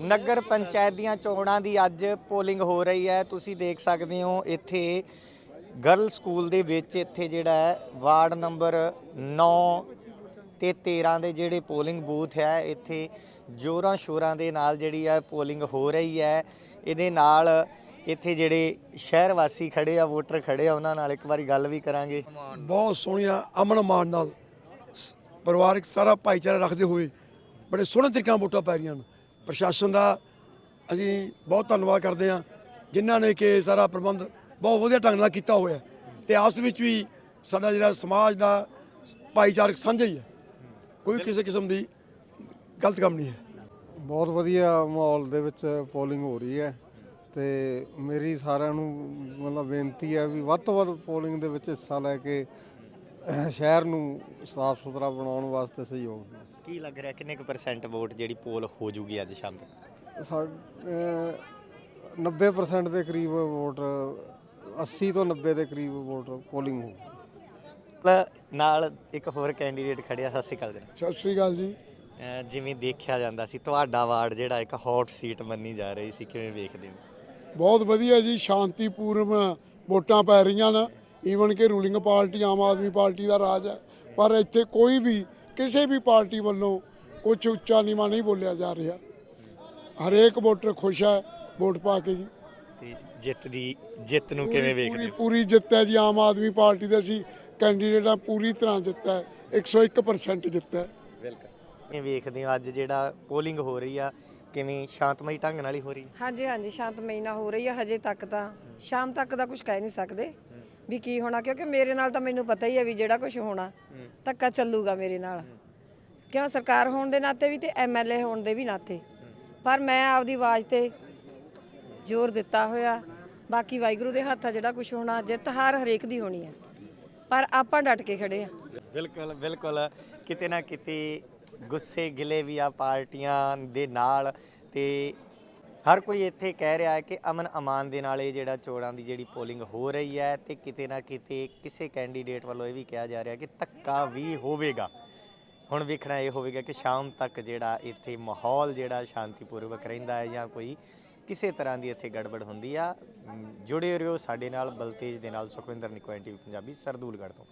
ਨਗਰ ਪੰਚਾਇਤ ਦੀਆਂ ਚੋਣਾਂ ਦੀ ਅੱਜ ਪੋਲਿੰਗ ਹੋ ਰਹੀ ਹੈ। ਤੁਸੀਂ ਦੇਖ ਸਕਦੇ ਹੋ ਇੱਥੇ ਗਰਲ ਸਕੂਲ ਦੇ ਵਿੱਚ ਇੱਥੇ ਜਿਹੜਾ ਹੈ, ਵਾਰਡ ਨੰਬਰ 9 ਤੇ 13 ਦੇ ਜਿਹੜੇ ਪੋਲਿੰਗ ਬੂਥ ਹੈ, ਇੱਥੇ ਜੋਰਾਂ ਸ਼ੋਰਾਂ ਦੇ ਨਾਲ ਜਿਹੜੀ ਹੈ ਪੋਲਿੰਗ ਹੋ ਰਹੀ ਹੈ। ਇਹਦੇ ਨਾਲ ਇੱਥੇ ਜਿਹੜੇ ਸ਼ਹਿਰ ਵਾਸੀ ਖੜੇ ਆ, ਵੋਟਰ ਖੜੇ ਆ, ਉਹਨਾਂ ਨਾਲ ਇੱਕ ਵਾਰੀ ਗੱਲ ਵੀ ਕਰਾਂਗੇ। ਬਹੁਤ ਸੋਹਣੀਆਂ, ਅਮਨ ਮਾਨ ਨਾਲ ਸ- ਪਰਿਵਾਰਕ ਸਾਰਾ ਭਾਈਚਾਰਾ ਰੱਖਦੇ ਹੋਏ ਬੜੇ ਸੋਹਣੇ ਤਰੀਕੇ ਨਾਲ ਵੋਟਾਂ ਪੈ ਰਹੀਆਂ ਹਨ। ਪ੍ਰਸ਼ਾਸਨ ਦਾ ਅਸੀਂ ਬਹੁਤ ਧੰਨਵਾਦ ਕਰਦੇ ਹਾਂ ਜਿਨ੍ਹਾਂ ਨੇ ਕਿ ਸਾਰਾ ਪ੍ਰਬੰਧ ਬਹੁਤ ਵਧੀਆ ਢੰਗ ਨਾਲ ਕੀਤਾ ਹੋਇਆ। ਤੇ ਆਪਸ ਵਿੱਚ ਵੀ ਸਾਡਾ ਜਿਹੜਾ ਸਮਾਜ ਦਾ ਭਾਈਚਾਰਕ ਸਾਂਝਾ ਹੀ ਹੈ ਕੋਈ ਕਿਸੇ ਕਿਸਮ ਦੀ ਗਲਤ ਕੰਮ ਨਹੀਂ ਹੈ ਬਹੁਤ ਵਧੀਆ ਮਾਹੌਲ ਦੇ ਵਿੱਚ ਪੋਲਿੰਗ ਹੋ ਰਹੀ ਹੈ ਤੇ ਮੇਰੀ ਸਾਰਿਆਂ ਨੂੰ ਮਤਲਬ ਬੇਨਤੀ ਹੈ ਵੀ ਵੱਧ ਤੋਂ ਵੱਧ ਪੋਲਿੰਗ ਦੇ ਵਿੱਚ ਹਿੱਸਾ ਲੈ ਕੇ ਸ਼ਹਿਰ ਨੂੰ ਸਾਫ਼ ਸੁਥਰਾ ਬਣਾਉਣ ਵਾਸਤੇ ਸਹਿਯੋਗ ਦਿਓ ਕੀ ਲੱਗ ਰਿਹਾ? ਕਿੰਨੇ ਕੁ ਪਰਸੈਂਟ ਵੋਟ ਜਿਹੜੀ ਪੋਲ ਹੋ ਜੂਗੀ ਅੱਜ ਸ਼ਾਮ ਤੱਕ? ਸਾ- ਅਹ, 90% ਦੇ ਕਰੀਬ ਵੋਟ 80 ਤੋਂ 90 ਦੇ ਕਰੀਬ ਵੋਟ ਪੋਲਿੰਗ ਹੋ ਨਾਲ- ਨਾਲ ਇੱਕ ਹੋਰ ਕੈਂਡੀਡੇਟ ਖੜਿਆ ਸਤਿ ਸ਼੍ਰੀ ਅਕਾਲ ਜੀ ਸਤਿ ਸ੍ਰੀ ਅਕਾਲ ਜੀ। ਅਹ ਜਿਵੇਂ ਦੇਖਿਆ ਜਾਂਦਾ ਸੀ ਤੁਹਾਡਾ ਵਾਰਡ ਜਿਹੜਾ ਇੱਕ ਹੌਟ ਸੀਟ ਮੰਨੀ ਜਾ ਰਹੀ ਸੀ ਕਿਵੇਂ ਵੇਖਦੇ ਹੋ? ਬਹੁਤ ਵਧੀਆ ਜੀ ਸ਼ਾਂਤੀਪੂਰਨ ਵੋਟਾਂ ਪੈ ਰਹੀਆਂ ਨੇ। ਈਵਨ ਕਿ ruling party Aam Aadmi party ਦਾ ਰਾਜ ਹੈ। ਪਰ ਇੱਥੇ ਕੋਈ ਵੀ ਕਿਸੇ ਵੀ ਪਾਰਟੀ ਵੱਲੋਂ ਕੁਝ ਉੱਚਾ ਨੀਵਾਂ ਨਹੀਂ ਬੋਲਿਆ ਜਾ ਰਿਹਾ। ਹਰੇਕ ਵੋਟਰ ਖੁਸ਼ ਹੈ ਵੋਟ ਪਾ ਕੇ ਜੀ। ਤੇ ਜਿੱਤ ਦੀ ਜਿੱਤ ਨੂੰ ਕਿਵੇਂ ਵੇਖਦੇ ਪੂਰੀ ਹੋ? ਪੂਰੀ ਜਿੱਤ ਹੈ ਜੀ ਆਮ ਆਦਮੀ ਪਾਰਟੀ ਦੇ ਅਸੀਂ ਕੈਂਡੀਡੇਟਾਂ ਪੂਰੀ ਤਰ੍ਹਾਂ ਜਿੱਤ ਹੈ 101% ਜਿੱਤ ਹੈ। ਵੈਲਕਮ ਕਿਵੇਂ ਵੇਖਦੇ ਹੋ ਅੱਜ ਜਿਹੜਾ ਪੋਲਿੰਗ ਹੋ ਰਹੀ ਆ ਕਿਵੇਂ ਸ਼ਾਂਤਮਈ ਢੰਗ ਨਾਲ ਹੀ ਹੋ ਰਹੀ? ਹਾਂਜੀ ਹਾਂਜੀ ਸ਼ਾਂਤਮਈ ਨਾਲ ਹੋ ਰਹੀ ਹੈ ਹਜੇ ਤੱਕ ਤਾਂ। ਸ਼ਾਮ ਤੱਕ ਦਾ ਕੁਝ ਕਹਿ ਨਹੀਂ ਸਕਦੇ। ਵੀ ਕੀ ਹੋਣਾ ਕਿਉਂਕਿ ਮੇਰੇ ਨਾਲ ਤਾਂ ਮੈਨੂੰ ਪਤਾ ਹੀ ਹੈ ਵੀ ਜਿਹੜਾ ਕੁਝ ਹੋਣਾ ਧੱਕਾ ਚੱਲੂਗਾ ਮੇਰੇ ਨਾਲ। ਕਿਉਂ ਸਰਕਾਰ ਹੋਣ ਦੇ ਨਾਤੇ ਵੀ ਤੇ ਐਮਐਲਏ ਹੋਣ ਦੇ ਵੀ ਨਾਤੇ। ਪਰ ਮੈਂ ਆਪਦੀ ਆਵਾਜ਼ ਤੇ ਜ਼ੋਰ ਦਿੱਤਾ ਹੋਇਆ। ਬਾਕੀ ਵਾਹਿਗੁਰੂ ਦੇ ਹੱਥ ਆ ਜਿਹੜਾ ਕੁਝ ਹੋਣਾ ਜਿੱਤ ਹਾਰ ਹਰੇਕ ਦੀ ਹੋਣੀ ਹੈ ਪਰ ਆਪਾਂ ਡਟ ਕੇ ਖੜੇ ਆ। ਬਿਲਕੁਲ ਬਿਲਕੁਲ। ਕਿਤੇ ਨਾ ਕਿਤੇ ਗੁੱਸੇ ਗਿਲੇ ਵੀ ਆ ਪਾਰਟੀਆਂ ਦੇ ਨਾਲ ਤੇ ਹਰ ਕੋਈ ਇੱਥੇ ਕਹਿ ਰਿਹਾ ਹੈ ਕਿ ਅਮਨ ਅਮਾਨ ਦੇ ਨਾਲ ਇਹ ਜਿਹੜਾ ਚੋਣਾਂ ਦੀ ਜਿਹੜੀ ਪੋਲਿੰਗ ਹੋ ਰਹੀ ਹੈ ਤੇ ਕਿਤੇ ਨਾ ਕਿਤੇ ਕਿਸੇ ਕੈਂਡੀਡੇਟ ਵੱਲੋਂ ਇਹ ਵੀ ਕਿਹਾ ਜਾ ਰਿਹਾ ਕਿ ਧੱਕਾ ਵੀ ਹੋਵੇਗਾ। ਹੁਣ ਵੇਖਣਾ ਇਹ ਹੋਵੇਗਾ ਕਿ ਸ਼ਾਮ ਤੱਕ ਜਿਹੜਾ ਇੱਥੇ ਮਾਹੌਲ ਜਿਹੜਾ ਸ਼ਾਂਤੀਪੂਰਵਕ ਰਹਿੰਦਾ ਹੈ ਜਾਂ ਕੋਈ ਕਿਸੇ ਤਰ੍ਹਾਂ ਦੀ ਇੱਥੇ ਗੜਬੜ ਹੁੰਦੀ ਆ ਅਮ, ਜੁੜੇ ਰਹੋ ਸਾਡੇ ਨਾਲ ਬਲਤੇਜ ਦੇ ਨਾਲ ਸੁਖਵਿੰਦਰ ਨਿਕੋਇਨ ਟੀਵੀ ਪੰਜਾਬੀ ਸਰਦੂਲਗੜ੍ਹ ਤੋਂ।